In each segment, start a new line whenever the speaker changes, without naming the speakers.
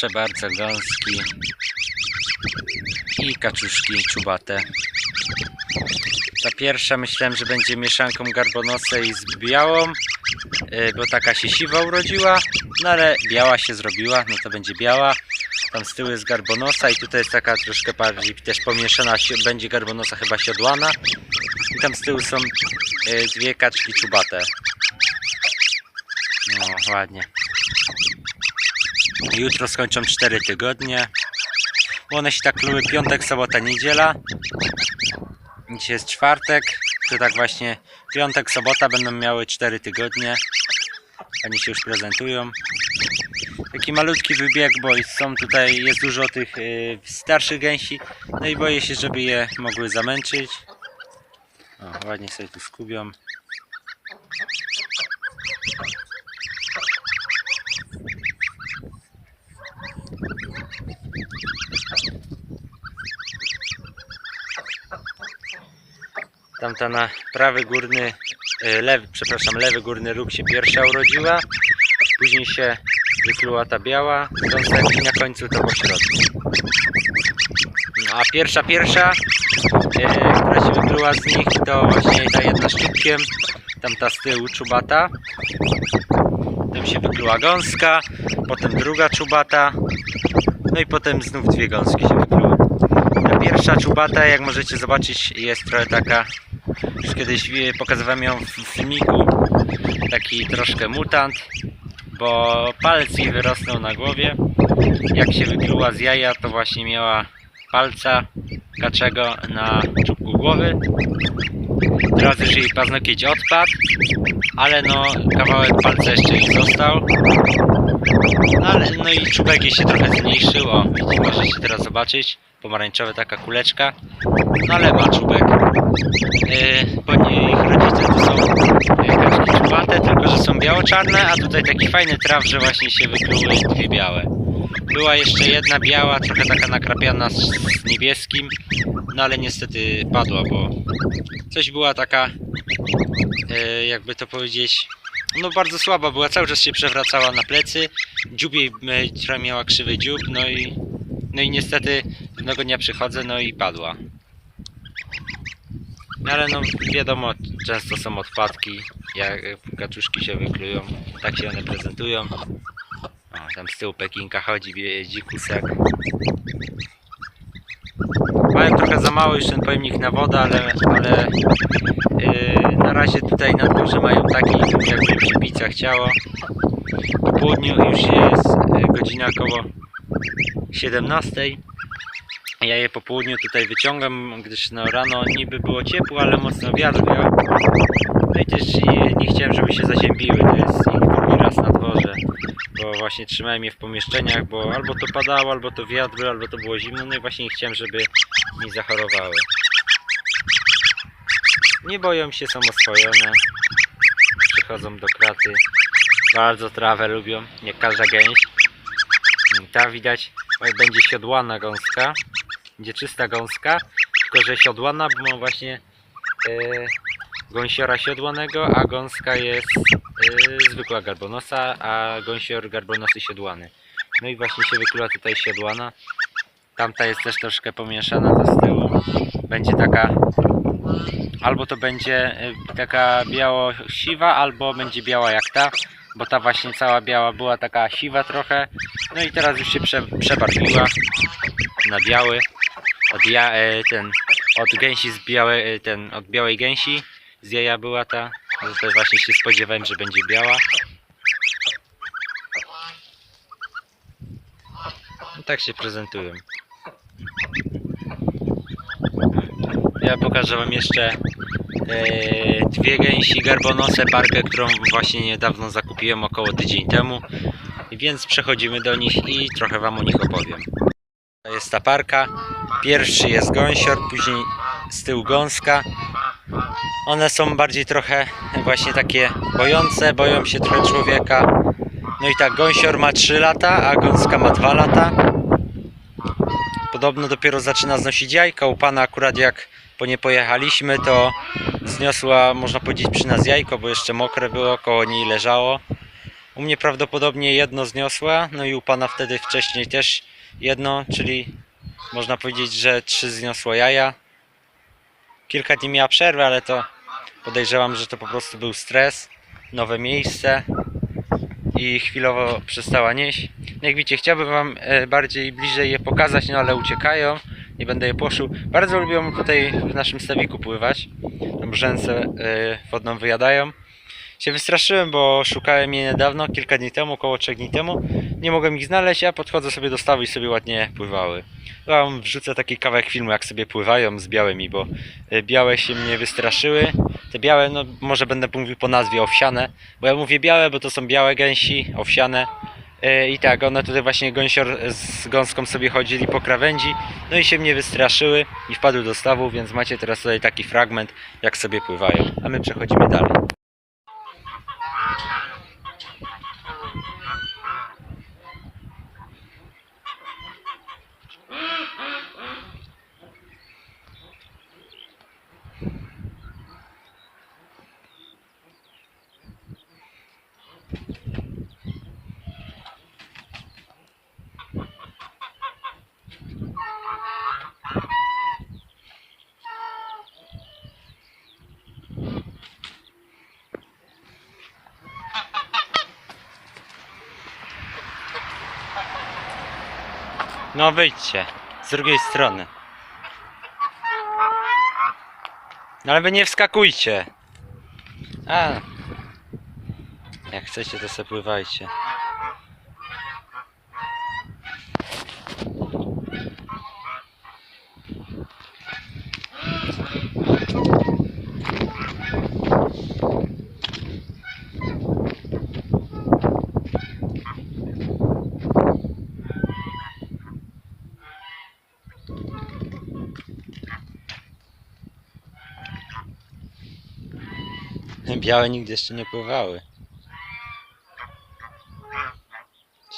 Proszę bardzo, gąski i kaczuszki czubate. Ta pierwsza myślałem, że będzie mieszanką garbonosej z białą, y, bo taka się siwa urodziła, no ale biała się zrobiła, no to będzie biała. Tam z tyłu jest garbonosa i tutaj jest taka troszkę bardziej też pomieszana, będzie garbonosa chyba siodłana. I tam z tyłu są y, dwie kaczki czubate. No ładnie. Jutro skończą 4 tygodnie. Bo one się tak lubią piątek, sobota, niedziela. Dzisiaj jest czwartek. To tak właśnie piątek, sobota będą miały 4 tygodnie. Oni się już prezentują. Taki malutki wybieg, bo są tutaj, jest dużo tych y, starszych gęsi. No i boję się, żeby je mogły zamęczyć. O, ładnie sobie tu skubią. Tamta na prawy górny, y, lewy, przepraszam, lewy górny róg się pierwsza urodziła. Później się wykluła ta biała gąsek i na końcu to pośrodku. No, a pierwsza, pierwsza, y, która się wykluła z nich, to właśnie ta jedna szczupkiem, tamta z tyłu czubata. Potem się wykluła gąska, potem druga czubata, no i potem znów dwie gąski się wykluły. Ta pierwsza czubata, jak możecie zobaczyć, jest trochę taka, już kiedyś e, pokazywałem ją w filmiku, taki troszkę mutant, bo palec jej wyrosnął na głowie. Jak się wykluła z jaja, to właśnie miała palca kaczego na czubku głowy. Teraz już jej paznokieć odpadł, ale no kawałek palca jeszcze jej został. No, ale, no i czubek jej się trochę zmniejszył, o, widzicie, możecie teraz zobaczyć. Pomarańczowa taka kuleczka. No ale ma czubek. Yy, nie, ich rodzice to są yy, kaczki czubate, tylko że są biało-czarne, a tutaj taki fajny traw, że właśnie się wykluły dwie białe. Była jeszcze jedna biała, trochę taka nakrapiana z, z niebieskim, no ale niestety padła, bo coś była taka, yy, jakby to powiedzieć, no bardzo słaba była, cały czas się przewracała na plecy, dziób yy, która miała krzywy dziób, no i, no i niestety pewnego dnia przychodzę, no i padła. No ale no wiadomo, często są odpadki, jak kaczuszki się wyklują, tak się one prezentują. O, tam z tyłu Pekinka chodzi, wie- dzikusek. Mają trochę za mało już ten pojemnik na wodę, ale, ale yy, na razie tutaj na dworze mają taki, jakby im się chciało. Po południu już jest yy, godzina około 17. Ja je po południu tutaj wyciągam, gdyż no rano niby było ciepło, ale mocno wiatr wiał. No i też nie, chciałem, żeby się zaziębiły. To jest ich drugi raz na dworze. Bo właśnie trzymałem je w pomieszczeniach, bo albo to padało, albo to wiatr albo to było zimno. No i właśnie nie chciałem, żeby mi zachorowały. Nie boją się, są oswojone. Przychodzą do kraty. Bardzo trawę lubią, nie każda gęś. Ta widać oj, będzie siodłana gąska. Będzie czysta gąska, tylko że siodłana, bo ma właśnie e, gąsiora siodłanego, a gąska jest e, zwykła garbonosa, a gąsior garbonosy siodłany. No i właśnie się wykluła tutaj siodłana. Tamta jest też troszkę pomieszana to z tyłu. Będzie taka albo to będzie e, taka biało-siwa, albo będzie biała jak ta, bo ta właśnie cała biała była taka siwa trochę. No i teraz już się prze, przebarwiła na biały. Od, ja, e, ten, od gęsi z białe, e, ten, od białej gęsi z jaja była ta. No właśnie się spodziewałem, że będzie biała. No tak się prezentują. Ja pokażę wam jeszcze e, dwie gęsi garbonose parkę, którą właśnie niedawno zakupiłem około tydzień temu. Więc przechodzimy do nich i trochę wam o nich opowiem. To jest ta parka. Pierwszy jest gąsior, później z tyłu gąska. One są bardziej trochę właśnie takie bojące, boją się trochę człowieka. No i tak, gąsior ma 3 lata, a gąska ma 2 lata. Podobno dopiero zaczyna znosić jajka. U pana akurat jak po nie pojechaliśmy, to zniosła, można powiedzieć, przy nas jajko, bo jeszcze mokre było, koło niej leżało. U mnie prawdopodobnie jedno zniosła, no i u pana wtedy wcześniej też jedno, czyli można powiedzieć, że trzy zniosło jaja. Kilka dni miała przerwy, ale to podejrzewam, że to po prostu był stres, nowe miejsce i chwilowo przestała nieść. No Jak widzicie, chciałbym wam e, bardziej bliżej je pokazać, no ale uciekają. Nie będę je płoszył. Bardzo lubią tutaj w naszym stawiku pływać. Tam rzęsę e, wodną wyjadają. Się wystraszyłem, bo szukałem je niedawno, kilka dni temu, około 3 dni temu. Nie mogłem ich znaleźć, a podchodzę sobie do stawu i sobie ładnie pływały. Wam wrzucę taki kawałek filmu, jak sobie pływają z białymi, bo e, białe się mnie wystraszyły. Te białe, no może będę mówił po nazwie owsiane, bo ja mówię białe, bo to są białe gęsi, owsiane. E, I tak, one tutaj właśnie gąsior z gąską sobie chodzili po krawędzi, no i się mnie wystraszyły i wpadły do stawu, więc macie teraz tutaj taki fragment, jak sobie pływają. A my przechodzimy dalej. No wyjdźcie, z drugiej strony. No ale wy nie wskakujcie. A. Jak chcecie, to sobie pływajcie. Białe nigdy jeszcze nie pływały.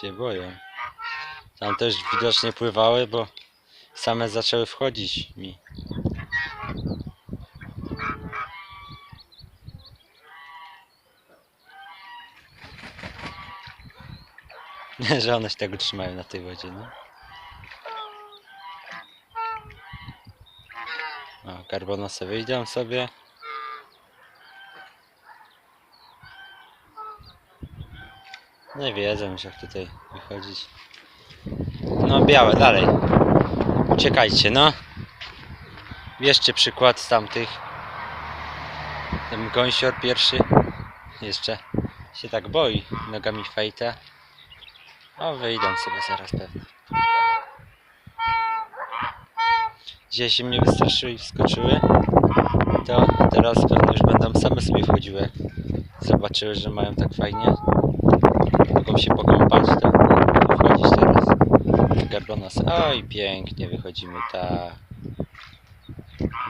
Się boję. Tam też widocznie pływały, bo same zaczęły wchodzić mi. Że one się tak utrzymają na tej wodzie, no. O, karbonosy wyjdą sobie. Nie wiedzą już jak tutaj wychodzić. No białe, dalej. Uciekajcie, no. Bierzcie przykład z tamtych. Ten gąsior pierwszy jeszcze się tak boi nogami fejta. O, wyjdą sobie zaraz pewnie. Dzisiaj się mnie wystraszyły i wskoczyły. To teraz pewnie już będą same sobie wchodziły. Zobaczyły, że mają tak fajnie mogą się pokąpać, to wchodzić teraz. Garbonas. Oj, pięknie wychodzimy, tak.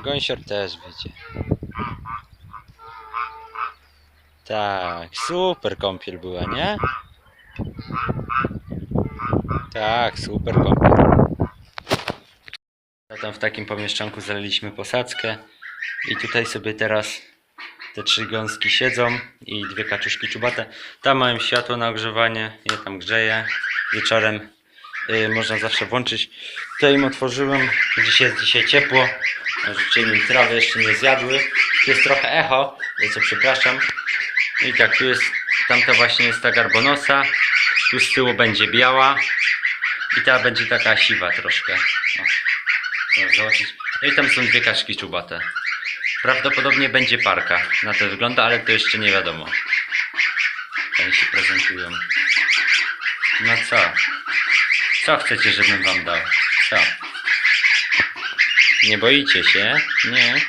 Gąsior też wyjdzie. Tak, super kąpiel była, nie? Tak, super kąpiel. Tam w takim pomieszczonku zaliliśmy posadzkę i tutaj sobie teraz te trzy gąski siedzą i dwie kaczuszki czubate. Tam mają światło na ogrzewanie, je tam grzeje. Wieczorem y, można zawsze włączyć. Tutaj im otworzyłem, gdzieś jest dzisiaj ciepło. Rzuciłem im trawę, jeszcze nie zjadły. Tu jest trochę echo, co przepraszam. I tak, tu jest, tamta właśnie jest ta garbonosa. Tu z tyłu będzie biała. I ta będzie taka siwa troszkę. O, zobaczyć. No i tam są dwie kaczki czubate. Prawdopodobnie będzie parka. Na to wygląda, ale to jeszcze nie wiadomo. Jak się prezentują. No co? Co chcecie, żebym wam dał? Co? Nie boicie się? Nie?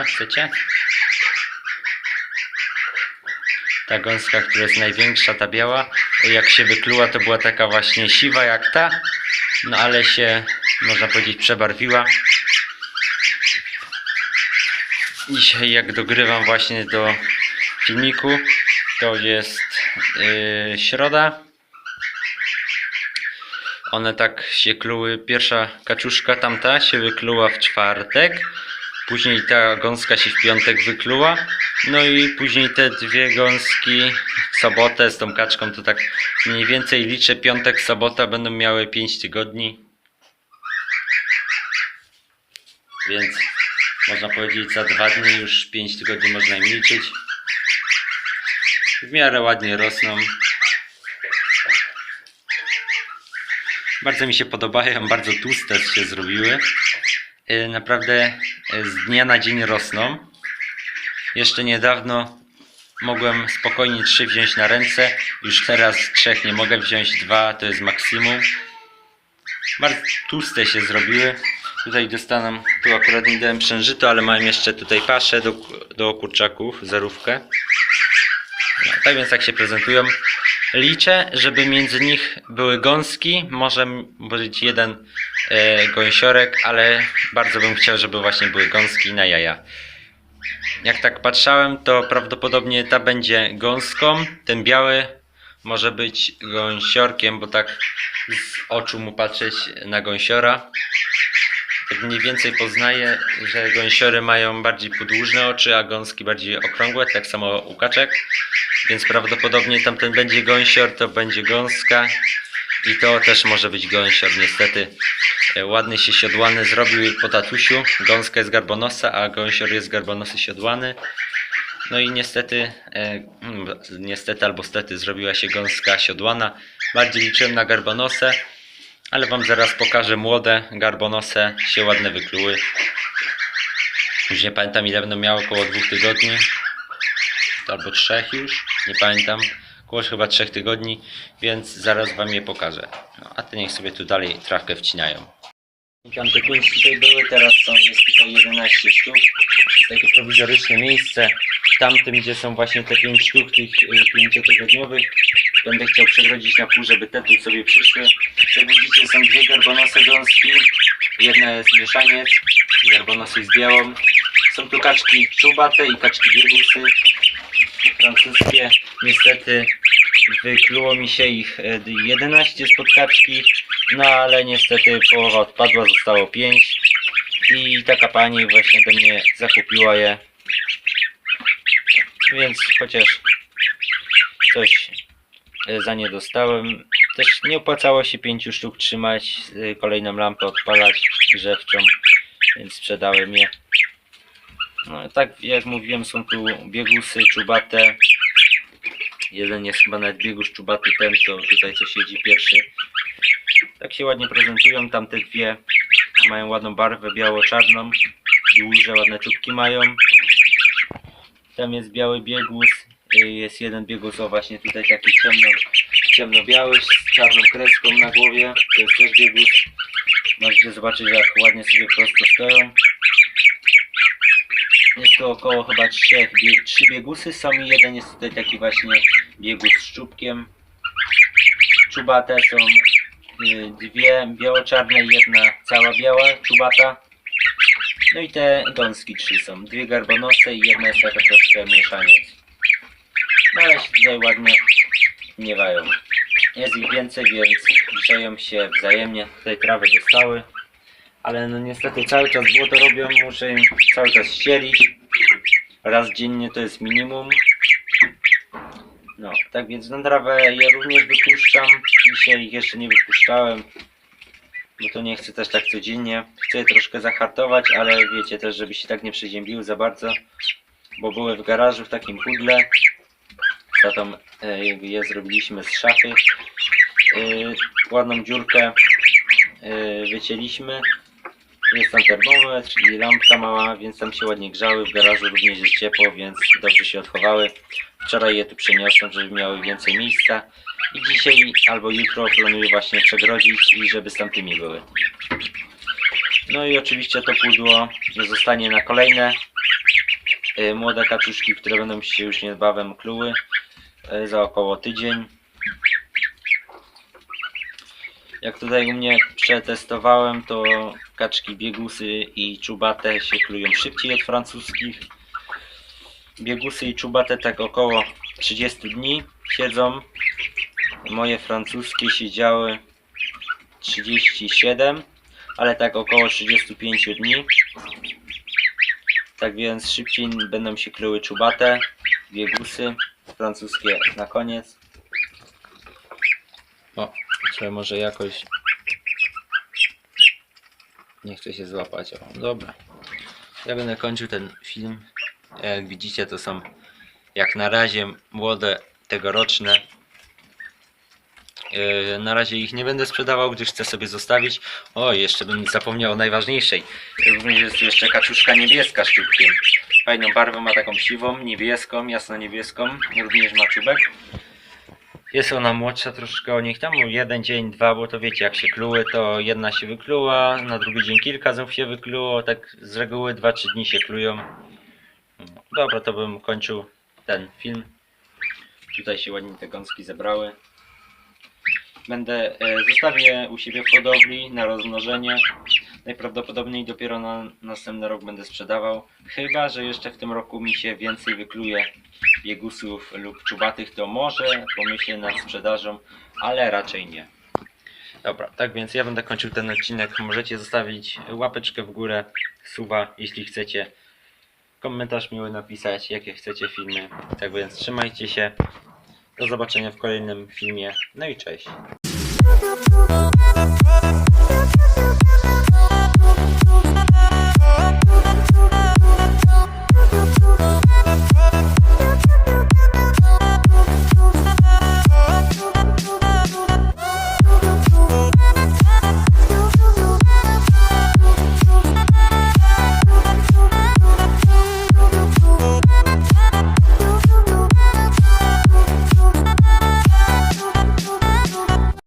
Chcecie? Ta gąska, która jest największa, ta biała, jak się wykluła, to była taka właśnie siwa jak ta, no ale się, można powiedzieć, przebarwiła. Dzisiaj jak dogrywam właśnie do filmiku, to jest yy, środa. One tak się kluły. Pierwsza kaczuszka tamta się wykluła w czwartek. Później ta gąska się w piątek wykluła. No i później te dwie gąski w sobotę z tą kaczką to tak mniej więcej liczę piątek, sobota będą miały 5 tygodni. Więc można powiedzieć za dwa dni już 5 tygodni można im liczyć. W miarę ładnie rosną. Bardzo mi się podobają, bardzo tłuste się zrobiły. Yy, Naprawdę yy, z dnia na dzień rosną. Jeszcze niedawno mogłem spokojnie trzy wziąć na ręce. Już teraz trzech nie mogę wziąć, dwa to jest maksimum. Bardzo tłuste się zrobiły. Tutaj dostaną, tu akurat nie dałem przężytu, ale mam jeszcze tutaj paszę do, do kurczaków, zerówkę. No, tak więc tak się prezentują. Liczę, żeby między nich były gąski, może być jeden e, gąsiorek, ale bardzo bym chciał, żeby właśnie były gąski na jaja. Jak tak patrzałem, to prawdopodobnie ta będzie gąską, ten biały może być gąsiorkiem, bo tak z oczu mu patrzeć na gąsiora. Tak mniej więcej poznaję, że gąsiory mają bardziej podłużne oczy, a gąski bardziej okrągłe, tak samo u kaczek. Więc prawdopodobnie tamten będzie gąsior, to będzie gąska i to też może być gąsior. Niestety e, ładny się siodłany zrobił po tatusiu. Gąska jest garbonosa, a gąsior jest garbonosy siodłany. No i niestety, e, mm, niestety albo stety zrobiła się gąska siodłana. Bardziej liczyłem na garbonosę, ale wam zaraz pokażę młode garbonose się ładne wykluły. Już nie pamiętam ile będą miały, około dwóch tygodni albo trzech już, nie pamiętam, około chyba trzech tygodni, więc zaraz wam je pokażę. No, a te niech sobie tu dalej trawkę wcinają. Tam te pięć tutaj były, teraz są, jest tutaj 11 sztuk. Takie prowizoryczne miejsce. Tamtym, gdzie są właśnie te 5 sztuk, tych y, pięciotygodniowych, będę chciał przegrodzić na pół, żeby te tu sobie przyszły. Jak widzicie, są dwie garbonosy gąski. Jedna jest mieszaniec, garbonosy z białą. Są tu kaczki czubate i kaczki biegusy francuskie. Niestety wykluło mi się ich e, 11 spod kaczki, no ale niestety połowa odpadła, zostało 5 i taka pani właśnie do mnie zakupiła je. Więc chociaż coś e, za nie dostałem. Też nie opłacało się 5 sztuk trzymać, e, kolejną lampę odpalać grzewczą, więc sprzedałem je. No tak jak mówiłem są tu biegusy czubate. Jeden jest chyba nawet biegus czubaty ten, co tutaj co siedzi pierwszy. Tak się ładnie prezentują, tamte dwie mają ładną barwę biało-czarną. Duże, ładne czubki mają. Tam jest biały biegus. y, Jest jeden biegus, o właśnie tutaj taki ciemno, ciemno-biały z czarną kreską na głowie. To jest też biegus. Możecie zobaczyć jak ładnie sobie prosto stoją. Jest to około chyba trzech, trzy biegusy są i jeden jest tutaj taki właśnie biegus z czubkiem. Czubate są dwie biało-czarne jedna cała biała czubata. No i te gąski trzy są. Dwie garbonosy i jedna jest taka troszkę mieszaniec. No ale się tutaj ładnie miewają. Jest ich więcej, więc grzeją się wzajemnie. Tutaj trawy dostały. Ale no niestety cały czas błoto robią, muszę im cały czas ścielić. Raz dziennie to jest minimum. No, tak więc na trawę je również wypuszczam. Dzisiaj ich jeszcze nie wypuszczałem. Bo to nie chcę też tak codziennie. Chcę je troszkę zahartować, ale wiecie też, żeby się tak nie przeziębiły za bardzo. Bo były w garażu w takim pudle. Co tam e, je zrobiliśmy z szafy. E, ładną dziurkę e, wycięliśmy. Jest tam termometr i lampka mała, więc tam się ładnie grzały. W garażu również jest ciepło, więc dobrze się odchowały. Wczoraj je tu przeniosłem, żeby miały więcej miejsca. I dzisiaj albo jutro planuję właśnie przegrodzić i żeby z tamtymi były. No i oczywiście to pudło zostanie na kolejne y, młode kaczuszki, które będą się już niebawem kluły y, za około tydzień. Jak tutaj u mnie przetestowałem, to kaczki biegusy i czubate się klują szybciej od francuskich. Biegusy i czubate tak około 30 dni. siedzą. Moje francuskie siedziały 37, ale tak około 35 dni. Tak więc szybciej będą się kryły czubate, biegusy, francuskie na koniec. O, trzeba może jakoś... Nie chcę się złapać, o, dobra. Ja będę kończył ten film. Jak widzicie to są jak na razie młode tegoroczne. Yy, Na razie ich nie będę sprzedawał, gdyż chcę sobie zostawić. O, jeszcze bym zapomniał o najważniejszej. Również jest jeszcze kaczuszka niebieska z czubkiem. Fajną barwę ma taką siwą, niebieską, jasno niebieską. Również ma czubek. Jest ona młodsza troszkę o nich tam, jeden dzień, dwa, bo to wiecie, jak się kluły, to jedna się wykluła, na drugi dzień kilka znów się wykluło, tak z reguły 2-3 dni się klują. Dobra, to bym kończył ten film. Tutaj się ładnie te gąski zebrały. Będę, e, zostawię u siebie w hodowli na rozmnożenie. Najprawdopodobniej dopiero na następny rok będę sprzedawał. Chyba, że jeszcze w tym roku mi się więcej wykluje biegusów lub czubatych, to może pomyślę nad sprzedażą, ale raczej nie. Dobra, tak więc ja będę kończył ten odcinek. Możecie zostawić łapeczkę w górę, suba, jeśli chcecie. Komentarz miły napisać, jakie chcecie filmy. Tak więc trzymajcie się. Do zobaczenia w kolejnym filmie. No i cześć.